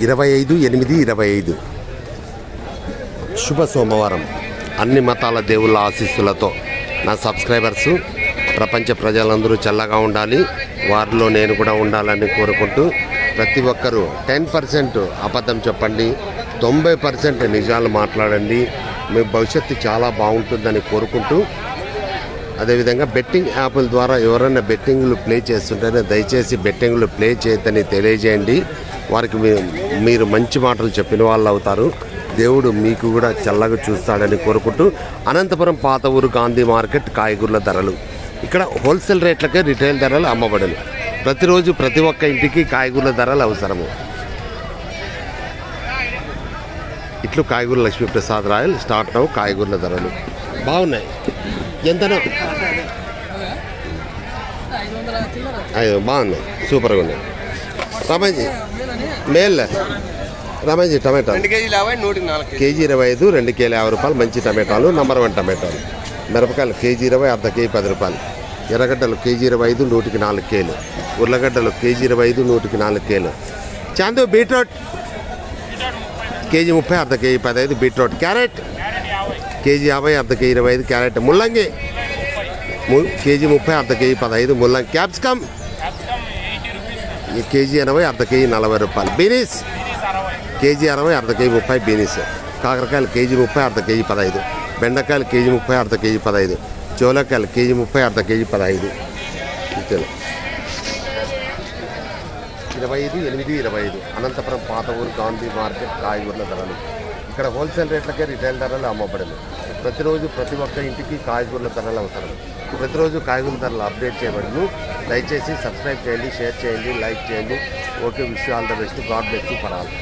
ఇరవై ఐదు ఎనిమిది ఇరవై ఐదు. శుభ సోమవారం. అన్ని మతాల దేవుళ్ళ ఆశీస్సులతో నా సబ్స్క్రైబర్స్ ప్రపంచ ప్రజలందరూ చల్లగా ఉండాలి. వారిలో నేను కూడా ఉండాలని కోరుకుంటూ ప్రతి ఒక్కరూ టెన్ పర్సెంట్ అబద్ధం చెప్పండి. తొంభై పర్సెంట్ నిజాలు మాట్లాడండి. మీ భవిష్యత్తు చాలా బాగుంటుందని కోరుకుంటూ అదేవిధంగా బెట్టింగ్ యాప్ల ద్వారా ఎవరైనా బెట్టింగ్లు ప్లే చేస్తుంటేనే దయచేసి బెట్టింగ్లు ప్లే చేయొద్దని తెలియజేయండి. వారికి మీ- మీరు మంచి మాటలు చెప్పిన వాళ్ళు అవుతారు. దేవుడు మీకు కూడా చల్లగా చూస్తాడని కోరుకుంటూ అనంతపురం పాత ఊరు గాంధీ మార్కెట్ కాయగూరల ధరలు. ఇక్కడ హోల్సేల్ రేట్లకే రిటైల్ ధరలు అమ్మబడలు. ప్రతిరోజు ప్రతి ఒక్క ఇంటికి కాయగూరల ధరలు అవసరము. ఇట్లు కాయగూర లక్ష్మీప్రసాద్ రాయల్ స్టార్ట్ అవు కాయగూరల ధరలు. బాగున్నాయి. ఎంతనో? అయ్యో బాగున్నాయి. సూపర్గా ఉన్నాయి. రమేష్ మేల్. రమేష్ టమాటా. కేజీ ఇరవై ఐదు రెండు కేజీ యాభై రూపాయలు మంచి టమాటాలు నంబర్ వన్ టమాటాలు. మిరపకాయలు కేజీ ఇరవై అర్ధ కేజీ పది రూపాయలు. ఎర్రగడ్డలు కేజీ ఇరవై ఐదు నూటికి నాలుగు కేలు. ఉర్లగడ్డలు కేజీ ఇరవై ఐదు నూటికి నాలుగు కేలు. చాందు బీట్రూట్. కేజీ ముప్పై అర్ధ కేజీ పదహైదు బీట్రూట్. క్యారెట్. కేజీ యాభై అర్ధ కేజీ ఇరవై ఐదు క్యారెట్. ముల్లంగి. ము- కేజీ ముప్పై అర్ధ కేజీ పదహైదు ముల్లంగి. క్యాప్సికమ్. కేజీ ఎనభై అర్ధ కేజీ నలభై రూపాయలు. బీనీస్. కేజీ అరవై అర్ధ కేజీ ముప్పై బీనీస్. కాకరకాయలు కేజీ ముప్పై అర్ధ కేజీ పదహైదు. బెండకాయలు కేజీ ముప్పై అర్ధ కేజీ పదహైదు. చోలకాయలు కేజీ ముప్పై అర్ధ కేజీ పదహైదు. ఇరవై ఐదు ఎనిమిది ఇరవై ఐదు. అనంతపురం పాత ఊరు గాంధీ మార్కెట్ కాయగూరల ధరలు. ఇక్కడ హోల్సేల్ రేట్లకే రిటైల్ ధరలు అమ్మబడింది ప్రతిరోజు ప్రతి ఒక్క ఇంటికి కాయగూరల ధరలు అవసరం. ప్రతిరోజు కాయగూరల ధరలు అప్డేట్ చేయబడును. దయచేసి సబ్స్క్రైబ్ చేయండి షేర్ చేయండి లైక్ చేయండి. Okay wish all the best. God best for all.